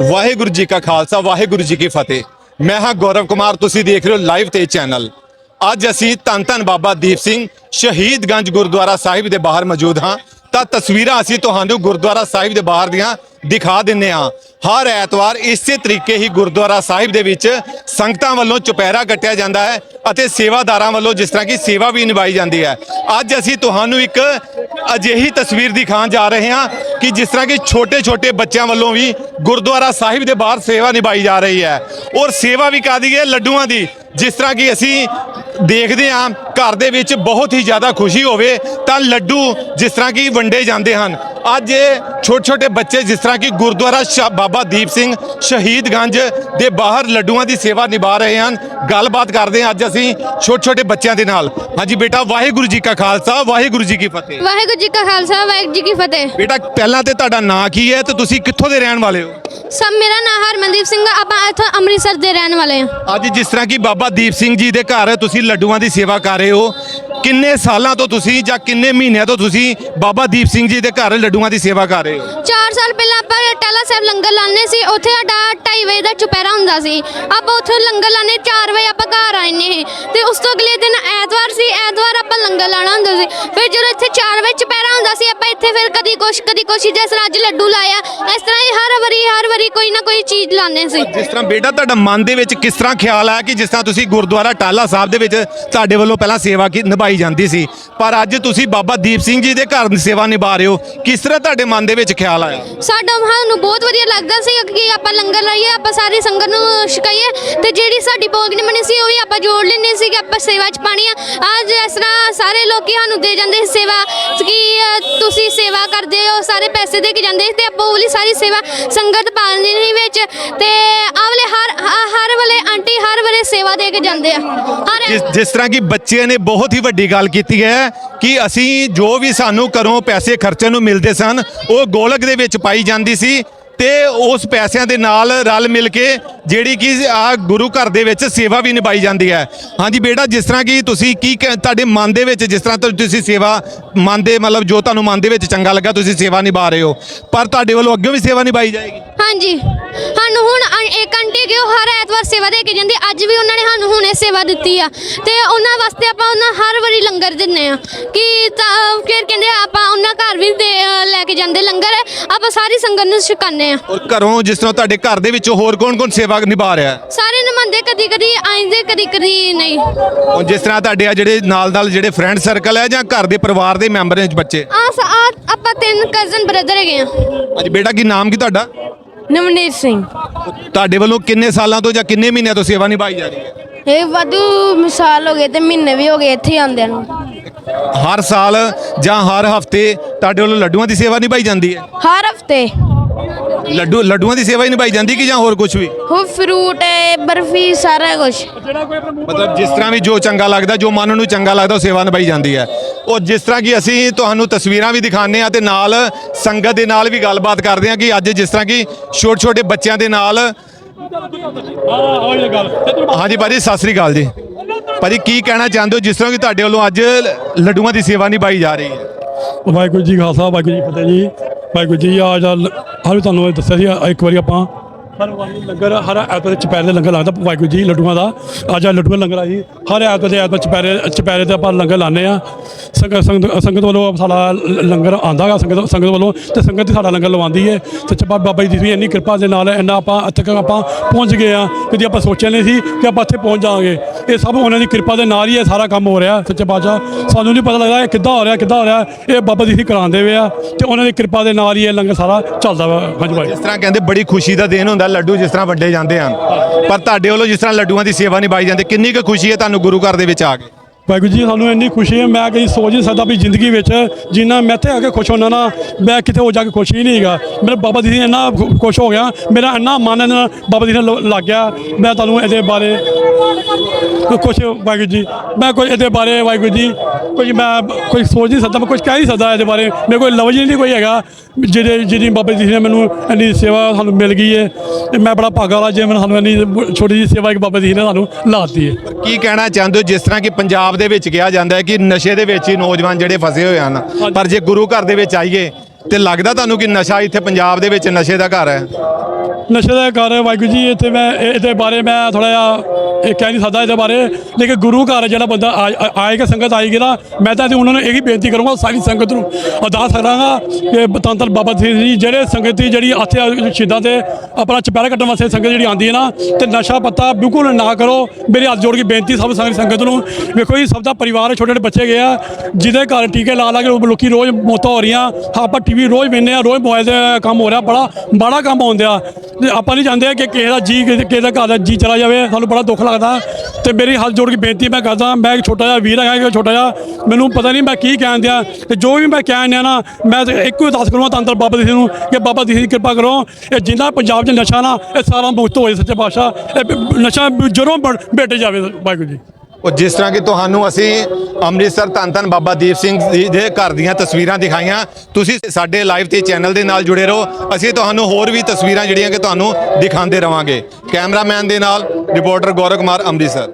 ਵਾਹਿਗੁਰੂ ਜੀ ਕਾ ਖਾਲਸਾ, ਵਾਹਿਗੁਰੂ ਜੀ ਕੀ ਫਤਿਹ। ਮੈਂ ਹਾਂ ਗੌਰਵ ਕੁਮਾਰ, ਤੁਸੀਂ ਦੇਖ ਰਹੇ ਹੋ ਲਾਈਵ ਤੇ ਚੈਨਲ। ਅੱਜ ਅਸੀਂ ਧੰਨ ਧੰਨ ਬਾਬਾ ਦੀਪ ਸਿੰਘ ਸ਼ਹੀਦਗੰਜ ਗੁਰਦੁਆਰਾ ਸਾਹਿਬ ਦੇ ਬਾਹਰ ਮੌਜੂਦ ਹਾਂ। ਤਾਂ ਤਸਵੀਰਾਂ ਅਸੀਂ ਤੁਹਾਨੂੰ ਗੁਰਦੁਆਰਾ ਸਾਹਿਬ ਦੇ ਬਾਹਰ ਦੀਆਂ ਦਿਖਾ ਦਿੰਨੇ ਹਾਂ। ਹਰ ਐਤਵਾਰ ਇਸੇ ਤਰੀਕੇ ਹੀ ਗੁਰਦੁਆਰਾ ਸਾਹਿਬ ਦੇ ਵਿੱਚ ਸੰਗਤਾਂ ਵੱਲੋਂ ਚੁਪਹਿਰਾ ਕੱਟਿਆ ਜਾਂਦਾ ਹੈ ਅਤੇ ਸੇਵਾਦਾਰਾਂ ਵੱਲੋਂ ਜਿਸ ਤਰ੍ਹਾਂ ਕਿ ਸੇਵਾ ਵੀ ਨਿਭਾਈ ਜਾਂਦੀ ਹੈ। ਅੱਜ ਅਸੀਂ ਤੁਹਾਨੂੰ ਇੱਕ ਅਜਿਹੀ ਤਸਵੀਰ ਦਿਖਾਉਣ ਜਾ ਰਹੇ ਹਾਂ ਕਿ ਜਿਸ ਤਰ੍ਹਾਂ ਕਿ ਛੋਟੇ-ਛੋਟੇ ਬੱਚਿਆਂ ਵੱਲੋਂ ਵੀ ਗੁਰਦੁਆਰਾ ਸਾਹਿਬ ਦੇ ਬਾਹਰ ਸੇਵਾ ਨਿਭਾਈ ਜਾ ਰਹੀ ਹੈ ਔਰ ਸੇਵਾ ਵੀ ਕਾਦੀ ਹੈ ਲੱਡੂਆਂ ਦੀ, ਜਿਸ ਤਰ੍ਹਾਂ ਕਿ ਅਸੀਂ ਦੇਖਦੇ ਹਾਂ ਘਰ ਦੇ ਵਿੱਚ ਬਹੁਤ ਹੀ ਜ਼ਿਆਦਾ ਖੁਸ਼ੀ ਹੋਵੇ ਤਾਂ ਲੱਡੂ ਜਿਸ ਤਰ੍ਹਾਂ ਕਿ ਵੰਡੇ ਜਾਂਦੇ ਹਨ। ਅੱਜ ਛੋਟੇ-ਛੋਟੇ ਬੱਚੇ ਜਿਸ ਤਰ੍ਹਾਂ ਕਿ ਗੁਰਦੁਆਰਾ ਬਾਬਾ ਦੀਪ ਸਿੰਘ ਸ਼ਹੀਦਗੰਜ ਦੇ ਬਾਹਰ ਲੱਡੂਆਂ ਦੀ ਸੇਵਾ ਨਿਭਾ ਰਹੇ ਹਨ। ਗੱਲਬਾਤ ਕਰਦੇ ਹਾਂ ਅੱਜ ਅਸੀਂ ਛੋਟੇ-ਛੋਟੇ ਬੱਚਿਆਂ ਦੇ ਨਾਲ। ਹਾਂਜੀ ਬੇਟਾ ਵਾਹਿਗੁਰੂ ਜੀ ਕਾ ਖਾਲਸਾ ਵਾਹਿਗੁਰੂ ਜੀ ਕੀ ਫਤਿਹ। ਵਾਹਿਗੁਰੂ ਜੀ ਕਾ ਖਾਲਸਾ ਵਾਹਿਗੁਰੂ ਜੀ ਕੀ ਫਤਿਹ। ਬੇਟਾ ਪਹਿਲਾਂ ਤੇ ਤੁਹਾਡਾ ਨਾਂ ਕੀ ਹੈ ਤੇ ਤੁਸੀਂ ਕਿੱਥੋਂ ਦੇ ਰਹਿਣ ਵਾਲੇ ਹੋ? ਸਭ ਮੇਰਾ ਨਾਮ ਹਰਮਨਦੀਪ ਸਿੰਘ ਆਪਾਂ ਇੱਥੋਂ ਅੰਮ੍ਰਿਤਸਰ ਦੇ ਰਹਿਣ ਵਾਲੇ ਹਾਂ। ਅੱਜ ਜਿਸ ਤਰ੍ਹਾਂ ਕਿ ਬਾਬਾ ਦੀਪ ਸਿੰਘ ਜੀ ਦੇ ਘਰ ਤੁਸੀਂ ਲੱਡੂਆਂ ਦੀ ਸੇਵਾ ਕਰ ਰਹੇ ਹੋ। ਕਿੰਨੇ ਸਾਲਾਂ ਤੋਂ ਤੁਸੀਂ ਜਾਂ ਕਿੰਨੇ ਮਹੀਨਿਆਂ ਤੋਂ ਤੁਸੀਂ ਬਾਬਾ ਦੀਪ ਸਿੰਘ ਜੀ ਦੇ ਘਰ ਲੱਡੂਆਂ ਦੀ ਸੇਵਾ ਕਰ ਰਹੇ ਹੋ? 4 ਸਾਲ ਪਹਿਲਾਂ ਆਪਾਂ ਟਾਲਾ ਸਾਹਿਬ ਲੰਗਰ ਲਾਣੇ ਸੀ, ਉੱਥੇ ਸਾਡਾ 2:30 ਵਜੇ ਦਾ ਚੁਪਹਿਰਾ ਹੁੰਦਾ ਸੀ। ਆਪਾਂ ਉੱਥੇ ਲੰਗਰ ਲਾਣੇ 4 ਵਜੇ ਆਪਾਂ ਘਰ ਆਏ ਨੇ ਤੇ ਉਸ ਤੋਂ ਅਗਲੇ ਦਿਨ ਐਤਵਾਰ ਸੀ, ਐਤਵਾਰ ਲੰਗਰ ਲਾਣਾ ਹੁੰਦਾ ਸੀ। ਫਿਰ ਜਦੋਂ ਇੱਥੇ 4 ਵਜੇ ਚੁਪਹਿਰਾ ਹੁੰਦਾ ਸੀ ਆਪਾਂ ਇੱਥੇ ਫਿਰ ਕਦੀ ਕੁਛ ਕਦੀ ਕੁਛ ਜਿਸ ਤਰ੍ਹਾਂ ਅੱਜ ਲੱਡੂ ਲਾਇਆ ਇਸ ਤਰ੍ਹਾਂ ਹੀ ਹਰ ਵਾਰੀ ਹਰ ਵਾਰੀ ਕੋਈ ਨਾ ਕੋਈ ਚੀਜ਼ ਲਾਣੇ ਸੀ। ਜਿਸ ਤਰ੍ਹਾਂ ਬੇਟਾ ਤੁਹਾਡਾ ਮਨ ਦੇ ਵਿੱਚ ਕਿਸ ਤਰ੍ਹਾਂ ਖਿਆਲ ਆਇਆ ਕਿ ਜਿਸ ਤਰ੍ਹਾਂ ਤੁਸੀਂ ਗੁਰਦੁਆਰਾ ਟਾਲਾ ਸਾਹਿਬ ਦੇ ਵਿੱਚ ਤੁਹਾਡੇ ਵੱਲੋਂ ਪਹਿਲਾਂ ਸੇਵਾ ਕੀ ਨਿਭਾਈ ਜਾਂਦੀ ਸੀ। ਪਰ ਅੱਜ ਤੁਸੀਂ ਬਾਬਾ ਦੀਪ ਸਿੰਘ ਜੀ ਦੇ ਘਰ ਦੀ ਸੇਵਾ ਨਿਭਾ ਰਹੇ ਹੋ। ਕਿਸ ਤਰ੍ਹਾਂ ਤੁਹਾਡੇ ਮਨ ਦੇ ਵਿੱਚ ਖਿਆਲ ਆਇਆ? ਸਾਡਾ ਸਾਨੂੰ ਬਹੁਤ ਵਧੀਆ ਲੱਗਦਾ ਸੀ ਕਿ ਆਪਾਂ ਲੰਗਰ ਲਾਈਏ ਆਪਾਂ ਸਾਰੀ ਸੰਗਤ ਨੂੰ ਛਕਾਈਏ ਤੇ ਜਿਹੜੀ ਸਾਡੀ ਬੋਗਨੀ ਬਣੀ ਸੀ ਉਹ ਵੀ ਆਪਾਂ ਜੋੜ ਲੈਣੇ ਸੀ ਕਿ ਆਪਾਂ ਸੇਵਾ ਚ ਪਾਣੀ ਆ। ਅੱਜ ਇਸ ਤਰ੍ਹਾਂ ਸਾਰੇ ਲੋਕੀ ਸਾਨੂੰ ਦੇ ਜਾਂਦੇ ਸੀ ਸੇਵਾ, ਕਿ ਤੁਸੀਂ ਸੇਵਾ ਕਰਦੇ ਹੋ, ਸਾਰੇ ਪੈਸੇ ਦੇ ਕੇ ਜਾਂਦੇ ਤੇ ਆਪਾਂ ਉਹ ਸਾਰੀ ਸੇਵਾ ਸੰਗਤ ਪਾਉਂਦੀ ਨਹੀਂ ਵਿੱਚ। ਤੇ ਆਵਲੇ ਹਰ ਹਰ ਵੇਲੇ ਆਂਟੀ ਹਰ ਵੇਲੇ ਸੇਵਾ ਦੇ ਕੇ ਜਾਂਦੇ ਆ। ਹਰ ਜਿਸ ਜਿਸ ਤਰ੍ਹਾਂ ਕਿ ਬੱਚਿਆਂ ਨੇ ਬਹੁਤ ਹੀ ਵੱਡੀ ਗੱਲ ਕੀਤੀ ਹੈ ਕਿ ਅਸੀਂ ਜੋ ਵੀ ਸਾਨੂੰ ਘਰੋਂ ਪੈਸੇ ਖਰਚਣ ਨੂੰ ਮਿਲਦੇ ਸਨ, ਉਹ ਗੋਲਕ ਦੇ ਵਿੱਚ ਪਾਈ ਜਾਂਦੀ ਸੀ। ਤੇ ਉਸ ਪੈਸਿਆਂ ਦੇ ਨਾਲ ਰਲ ਮਿਲ ਕੇ ਜਿਹੜੀ ਕਿ ਆ ਗੁਰੂ ਘਰ ਦੇ ਵਿੱਚ ਸੇਵਾ ਵੀ ਨਿਭਾਈ ਜਾਂਦੀ ਹੈ। ਹਾਂਜੀ ਬੇਟਾ, ਜਿਸ ਤਰ੍ਹਾਂ ਕਿ ਤੁਸੀਂ ਕੀ ਕਹਿ- ਤੁਹਾਡੇ ਮਨ ਦੇ ਵਿੱਚ ਜਿਸ ਤਰ੍ਹਾਂ ਤੁਸੀਂ ਸੇਵਾ ਮਨ ਦੇ ਮਤਲਬ ਜੋ ਤੁਹਾਨੂੰ ਮਨ ਦੇ ਵਿੱਚ ਚੰਗਾ ਲੱਗਾ, ਤੁਸੀਂ ਸੇਵਾ ਨਿਭਾ ਰਹੇ ਹੋ। ਪਰ ਤੁਹਾਡੇ ਵੱਲੋਂ ਅੱਗੇ ਵੀ ਸੇਵਾ ਨਿਭਾਈ ਜਾਏਗੀ। ਹਾਂਜੀ। ਸਾਨੂੰ ਹੁਣ ਅੰ- ਇੱਕ ਆਂਟੀ ਕਿ ਉਹ ਹਰ ਐਤਵਾਰ ਸੇਵਾ ਦੇ ਕੇ ਜਾਂਦੀ? ਅੱਜ ਵੀ ਉਹਨਾਂ ਨੇ ਸਾਨੂੰ ਹੁਣੇ ਸੇਵਾ ਦਿੱਤੀ ਆ। ਤੇ ਉਹਨਾਂ ਵਾਸਤੇ ਆਪਾਂ ਉਹਨਾਂ ਹਰ ਵਾਰੀ ਲੰਗਰ ਦਿੰਨੇ ਆ। ਕਿ ਫਿਰ ਕਹਿੰਦੇ ਆਪਾਂ ਉਹਨਾਂ ਘਰ ਵੀ ਲੈ ਕੇ ਜਾਂਦੇ ਲੰਗਰ। ਆਪਾਂ ਸਾਰੀ ਸੰਗਤ ਨੂੰ ਛਕਾਉਂਦੇ ਆ ਔਰ ਘਰੋਂ ਜਿਸ ਤਰ੍ਹਾਂ ਤੁਹਾਡੇ ਘਰ ਦੇ ਵਿੱਚ ਹੋਰ ਕੌਣ-ਕੌਣ ਸੇਵਾ ਨਿਭਾ ਰਿਹਾ? ਹੈ ਸਾਰੇ ਨਮੰਦੇ ਕਦੀ ਕਦੀ ਆਉਂਦੇ ਕਦੀ ਕਦੀ ਨਹੀਂ। ਹੁਣ ਜਿਸ ਤਰ੍ਹਾਂ ਤੁਹਾਡੇ ਆ ਜਿਹੜੇ ਨਾਲ ਨਾਲ ਜਿਹੜੇ ਫਰੈਂਡ ਸਰਕਲ ਹੈ ਜਾਂ ਘਰ ਦੇ ਪਰਿਵਾਰ ਦੇ ਮੈਂਬਰ ਨੇ ਬੱਚੇ? ਆ ਆਪਾਂ ਤਿੰਨ ਕਜ਼ਨ ਬ੍ਰਦਰ ਹੈਗੇ ਆ ਅੱਜ ਬੇਟਾ ਕੀ ਨਾਮ ਕੀ ਤੁਹਾਡਾ? ਨਵਨੀਤ ਸਿੰਘ। ਤੁਹਾਡੇ ਵੱਲੋਂ ਕਿੰਨੇ ਸਾਲਾਂ ਤੋਂ ਜਾਂ ਕਿੰਨੇ ਮਹੀਨਿਆਂ ਤੋਂ ਸੇਵਾ ਨਿਭਾਈ ਜਾ ਰਹੀ ਹੈ? ਇਹ ਵਾਧੂ ਮਿਸਾਲ ਹੋ ਗਏ ਤੇ ਮਹੀਨੇ ਵੀ ਹੋ ਗਏ ਇੱਥੇ ਆਉਂਦਿਆਂ ਨੂੰ। ਹਰ ਸਾਲ ਜਾਂ ਹਰ ਹਫ਼ਤੇ ਤੁਹਾਡੇ ਵੱਲੋਂ ਲੱਡੂਆਂ ਦੀ ਸੇਵਾ ਨਿਭਾਈ ਜਾਂਦੀ ਹੈ? ਹਰ ਹਫ਼ਤੇ। ਲੱਡੂ ਲੱਡੂਆਂ ਦੀ ਸੇਵਾ ਹੀ ਨਿਭਾਈ ਜਾਂਦੀ ਕਿ ਜਾਂ ਹੋਰ ਕੁਝ ਵੀ? ਉਹ ਫਰੂਟ ਹੈ ਬਰਫੀ ਸਾਰਾ ਕੁਝ ਮਤਲਬ ਜਿਸ ਤਰ੍ਹਾਂ ਵੀ ਜੋ ਚੰਗਾ ਲੱਗਦਾ ਜੋ ਮਨ ਨੂੰ ਚੰਗਾ ਲੱਗਦਾ ਉਹ ਸੇਵਾ ਨਿਭਾਈ ਜਾਂਦੀ ਹੈ। ਉਹ ਜਿਸ ਤਰ੍ਹਾਂ ਕਿ ਅਸੀਂ ਤੁਹਾਨੂੰ ਤਸਵੀਰਾਂ ਵੀ ਦਿਖਾਉਂਦੇ ਆ ਤੇ ਨਾਲ ਸੰਗਤ ਦੇ ਨਾਲ ਵੀ ਗੱਲਬਾਤ ਕਰਦੇ ਆ ਕਿ ਅੱਜ ਜਿਸ ਤਰ੍ਹਾਂ ਕਿ ਛੋਟੇ ਛੋਟੇ ਬੱਚਿਆਂ ਦੇ ਨਾਲ ਹਾਂਜੀ ਭਾਜੀ ਸਤਿ ਸ੍ਰੀ ਅਕਾਲ ਜੀ। ਭਾਜੀ ਕੀ ਕਹਿਣਾ ਚਾਹੁੰਦੇ ਹੋ? ਜਿਸ ਤਰ੍ਹਾਂ ਕਿ ਤੁਹਾਡੇ ਵੱਲੋਂ ਅੱਜ ਲੱਡੂਆਂ ਦੀ ਸੇਵਾ ਨਿਭਾਈ ਜਾ ਰਹੀ ਹੈ। ਵਾਹਿਗੁਰੂ ਜੀ ਕਾ ਖਾਲਸਾ ਵਾਹਿਗੁਰੂ ਜੀ ਕੀ ਫਤਿਹ ਜੀ। ਵਾਹਿਗੁਰੂ ਜੀ ਅੱਜ ਹਰ ਤੁਹਾਨੂੰ ਇਹ ਦੱਸਿਆ ਸੀ ਇੱਕ ਵਾਰੀ ਆਪਾਂ ਹਰ ਵਾਰੀ ਲੰਗਰ, ਹਰ ਐਤਵਾਰ ਦੇ ਚੁਪਹਿਰੇ ਦੇ ਲੰਗਰ ਲੱਗਦਾ ਵਾਹਿਗੁਰੂ ਜੀ, ਲੱਡੂਆਂ ਦਾ। ਅੱਜ ਆ ਲੱਡੂਆਂ ਲੰਗਰ ਆ ਜੀ। ਹਰ ਐਤਵਾਰ ਦੇ, ਐਤਵਾਰ ਚੁਪਹਿਰੇ ਚੁਪਹਿਰੇ ਤੇ ਆਪਾਂ ਲੰਗਰ ਲਾਉਂਦੇ ਆ। ਸੰਗਤ ਸੰਗਤ ਸੰਗਤ ਵੱਲੋਂ ਸਾਡਾ ਲੰਗਰ ਆਂਦਾ ਗਾ ਸੰਗਤ ਸੰਗਤ ਵੱਲੋਂ, ਤੇ ਸੰਗਤ ਹੀ ਸਾਡਾ ਲੰਗਰ ਲਵਾਉਂਦੀ ਹੈ ਤੇ ਚੱਪਾ ਬਾਬਾ ਜੀ ਦੀ ਇੰਨੀ ਕਿਰਪਾ ਦੇ ਨਾਲ ਇੰਨਾ ਆਪਾਂ ਇੱਥੇ ਤੱਕ ਆਪਾਂ ਪਹੁੰਚ ਗਏ ਆ, ਕਦੀ ਆਪਾਂ ਸੋਚਿਆ ਨਹੀਂ ਸੀ ਕਿ ਆਪਾਂ ਇੱਥੇ ਪਹੁੰਚ ਜਾਵਾਂਗੇ। ਇਹ ਸਭ ਉਹਨਾਂ ਦੀ ਕਿਰਪਾ ਦੇ ਨਾਲ ਹੀ ਇਹ ਸਾਰਾ ਕੰਮ ਹੋ ਰਿਹਾ, ਸੱਚੇ ਪਾਤਸ਼ਾਹ। ਸਾਨੂੰ ਨਹੀਂ ਪਤਾ ਲੱਗਦਾ ਇਹ ਕਿੱਦਾਂ ਹੋ ਰਿਹਾ, ਕਿੱਦਾਂ ਹੋ ਰਿਹਾ। ਇਹ ਬਾਬਾ ਜੀ ਹੀ ਕਰਾਉਂਦੇ ਵੇ ਆ ਤੇ ਉਹਨਾਂ ਦੀ ਕਿਰਪਾ ਦੇ ਨਾਲ ਹੀ ਇਹ ਲੰਗਰ ਸਾਰਾ ਚੱਲਦਾ ਵਾ, ਹਾਂਜੀ ਭਾਈ। ਜਿਸ ਤਰ੍ਹਾਂ ਕਹਿੰਦੇ, ਬੜੀ ਖੁਸ਼ੀ ਦਾ ਦਿਨ ਹੁੰਦਾ, ਲੱਡੂ ਜਿਸ ਤਰ੍ਹਾਂ ਵੱਡੇ ਜਾਂਦੇ ਹਨ। ਪਰ ਤੁਹਾਡੇ ਵੱਲੋਂ ਜਿਸ ਤਰ੍ਹਾਂ ਲੱਡੂਆਂ ਦੀ ਸੇਵਾ ਨਿਭਾਈ ਜਾਂਦੀ, ਕਿੰਨੀ ਕੁ ਖੁਸ਼ੀ ਹੈ ਤੁਹਾਨੂੰ ਗੁਰੂ ਘਰ ਦੇ ਵਿੱਚ ਆ ਕੇ? ਵਾਹਿਗੁਰੂ ਜੀ ਸਾਨੂੰ ਇੰਨੀ ਖੁਸ਼ੀ ਹੈ, ਮੈਂ ਕਦੀ ਸੋਚ ਨਹੀਂ ਸਕਦਾ ਵੀ ਜ਼ਿੰਦਗੀ ਵਿੱਚ ਜਿੰਨਾ ਮੈਂ ਇੱਥੇ ਆ ਕੇ ਖੁਸ਼ ਹੋਣਾ ਨਾ, ਮੈਂ ਕਿਤੇ ਹੋ ਜਾ ਕੇ ਖੁਸ਼ ਹੀ ਨਹੀਂ ਹੈਗਾ। ਮੇਰੇ ਬਾਬਾ ਜੀ ਨੇ ਇੰਨਾ ਖੁਸ਼ ਹੋ ਗਿਆ, ਮੇਰਾ ਇੰਨਾ ਮਨ ਇਹਨਾਂ ਬਾਬਾ ਜੀ ਨਾਲ ਲੱਗ ਗਿਆ। ਮੈਂ ਤੁਹਾਨੂੰ ਇਹਦੇ ਬਾਰੇ ਕੁਝ ਵਾਹਿਗੁਰੂ ਜੀ ਮੈਂ ਕੋਈ ਇਹਦੇ ਬਾਰੇ ਵਾਹਿਗੁਰੂ ਜੀ ਕੋਈ ਮੈਂ ਕੋਈ ਸੋਚ ਨਹੀਂ ਸਕਦਾ, ਮੈਂ ਕੁਝ ਕਹਿ ਨਹੀਂ ਸਕਦਾ ਇਹਦੇ ਬਾਰੇ। ਮੇਰੇ ਕੋਈ ਲਫ਼ਜ਼ ਹੀ ਨਹੀਂ ਕੋਈ ਹੈਗਾ ਜਿਹੜੇ ਜਿਹੜੀ ਬਾਬਾ ਜੀ ਨੇ ਮੈਨੂੰ ਇੰਨੀ ਸੇਵਾ ਸਾਨੂੰ ਮਿਲ ਗਈ ਹੈ। ਤੇ ਮੈਂ ਬੜਾ ਭਾਗਾ ਵਾਲਾ ਜੇ ਮੈਨੂੰ ਸਾਨੂੰ ਇੰਨੀ ਛੋਟੀ ਜਿਹੀ ਸੇਵਾ ਇੱਕ ਬਾਬਾ ਜੀ ਨੇ ਸਾਨੂੰ ਲਾਤੀ ਹੈ। ਕੀ ਕਹਿਣਾ ਚਾਹੁੰਦੇ ਹੋ, ਜਿਸ ਤਰ੍ਹਾਂ ਕਿ ਪੰਜਾਬ ਦੇ ਵਿੱਚ ਕਿਹਾ ਜਾਂਦਾ ਹੈ ਕਿ ਨਸ਼ੇ ਦੇ ਵਿੱਚ ਹੀ ਨੌਜਵਾਨ ਜਿਹੜੇ ਫਸੇ ਹੋਏ ਹਨ। ਪਰ ਜੇ ਗੁਰੂ ਘਰ ਦੇ ਵਿੱਚ ਆਈਏ ਤੇ ਲੱਗਦਾ ਤੁਹਾਨੂੰ ਕਿ ਨਸ਼ਾ ਇੱਥੇ ਪੰਜਾਬ ਦੇ ਵਿੱਚ ਨਸ਼ੇ ਦਾ ਘਰ ਹੈ? ਨਸ਼ੇ ਦਾ ਘਰ ਵਾਹਿਗੁਰੂ ਜੀ, ਇੱਥੇ ਮੈਂ ਇਹ- ਇਹਦੇ ਬਾਰੇ ਮੈਂ ਥੋੜਾ ਜਿਹਾ ਇਹ ਕਹਿ ਨਹੀਂ ਸਕਦਾ ਇਹਦੇ ਬਾਰੇ। ਲੇਕਿਨ ਗੁਰੂ ਘਰ ਜਿਹੜਾ ਬੰਦਾ ਆ- ਆ- ਆਏਗਾ, ਸੰਗਤ ਆਏਗੀ ਨਾ, ਮੈਂ ਤਾਂ ਤੇ ਉਹਨਾਂ ਨੂੰ ਇਹੀ ਬੇਨਤੀ ਕਰੂੰਗਾ, ਸਾਰੀ ਸੰਗਤ ਨੂੰ ਅਰਦਾਸ ਕਰਾਂਗਾ ਕਿ ਤੰਤਰ ਬਾਬਾ ਜੀ ਦੀ ਜਿਹੜੇ ਸੰਗਤ ਦੀ ਜਿਹੜੀ ਇੱਥੇ ਸ਼ਹੀਦਾਂ ਤੇ ਆਪਣਾ ਚਪਹਿਰਾ ਕੱਟਣ ਵਾਸਤੇ ਸੰਗਤ ਜਿਹੜੀ ਆਉਂਦੀ ਹੈ ਨਾ, ਤੇ ਨਸ਼ਾ ਪੱਤਾ ਬਿਲਕੁਲ ਨਾ ਕਰੋ। ਮੇਰੇ ਹੱਥ ਜੋੜ ਕੇ ਬੇਨਤੀ ਸਭ ਸਾਰੀ ਸੰਗਤ ਨੂੰ, ਵੇਖੋ ਜੀ, ਸਭ ਦਾ ਪਰਿਵਾਰ ਛੋਟੇ ਛੋਟੇ ਬੱਚੇ ਗਏ ਆ, ਜਿਹਦੇ ਘਰ ਟੀਕੇ ਲਾ ਲਾ ਕੇ ਲੋਕੀ ਰੋਜ਼ ਮੌਤਾਂ ਹੋ ਰਹੀਆਂ, ਆਪਾਂ ਟੀਵੀ ਰੋਜ਼ ਵੇਖਦੇ ਆ ਰੋਜ਼ ਮੋਬਾਈਲ ਤੇ ਕੰਮ ਹੋ ਰਿਹਾ, ਬੜਾ ਬੜਾ ਕੰਮ ਆਉਂਦਿਆ ਤੇ ਆਪਾਂ ਨਹੀਂ ਚਾਹੁੰਦੇ ਕਿ ਕਿਸੇ ਦਾ ਜੀ, ਕਿਸੇ ਦਾ ਘਰ ਦਾ ਜੀ ਚਲਾ ਜਾਵੇ, ਸਾਨੂੰ ਬੜਾ ਦੁੱਖ ਲੱਗਦਾ ਤੇ ਮੇਰੀ ਹੱਥ ਜੋੜ ਕੇ ਬੇਨਤੀ ਮੈਂ ਕਰਦਾ, ਮੈਂ ਇੱਕ ਛੋਟਾ ਜਿਹਾ ਵੀਰ ਹੈਗਾ ਕਿ ਛੋਟਾ ਜਿਹਾ, ਮੈਨੂੰ ਪਤਾ ਨਹੀਂ ਮੈਂ ਕੀ ਕਹਿਣ ਦਿਆ। ਤੇ ਜੋ ਵੀ ਮੈਂ ਕਹਿਣ ਦਿਆ ਨਾ, ਮੈਂ ਤੇ ਇੱਕੋ ਹੀ ਅਰਦਾਸ ਕਰੂੰਗਾ ਤੰਤਰ ਬਾਬਾ ਜੀ ਨੂੰ ਕਿ ਬਾਬਾ ਜੀ ਦੀ ਕਿਰਪਾ ਕਰੋ। ਇਹ ਜਿੰਨਾ ਪੰਜਾਬ 'ਚ ਨਸ਼ਾ ਨਾ, ਇਹ ਸਾਰਾ ਮੁਕਤ ਹੋਏ ਸੱਚੇ ਪਾਤਸ਼ਾਹ। ਇਹ ਨਸ਼ਾ ਜਰੋਂ ਬੇਟੇ ਜਾਵੇ, ਵਾਹਿਗੁਰੂ ਜੀ। ਉਹ ਜਿਸ ਤਰ੍ਹਾਂ ਕਿ ਤੁਹਾਨੂੰ ਅਸੀਂ ਅੰਮ੍ਰਿਤਸਰ ਧੰਨ ਧੰਨ ਬਾਬਾ ਦੀਪ ਸਿੰਘ ਜੀ ਦੇ ਘਰ ਦੀਆਂ ਤਸਵੀਰਾਂ ਦਿਖਾਈਆਂ। ਤੁਸੀਂ ਸਾਡੇ ਲਾਈਵ ਤੇ ਚੈਨਲ ਦੇ ਨਾਲ ਜੁੜੇ ਰਹੋ। ਅਸੀਂ ਤੁਹਾਨੂੰ ਹੋਰ ਵੀ ਤਸਵੀਰਾਂ ਜਿਹੜੀਆਂ ਕਿ ਤੁਹਾਨੂੰ ਦਿਖਾਉਂਦੇ ਰਵਾਂਗੇ। ਕੈਮਰਾਮੈਨ ਦੇ ਨਾਲ ਰਿਪੋਰਟਰ ਗੌਰਵ ਕੁਮਾਰ ਅੰਮ੍ਰਿਤਸਰ।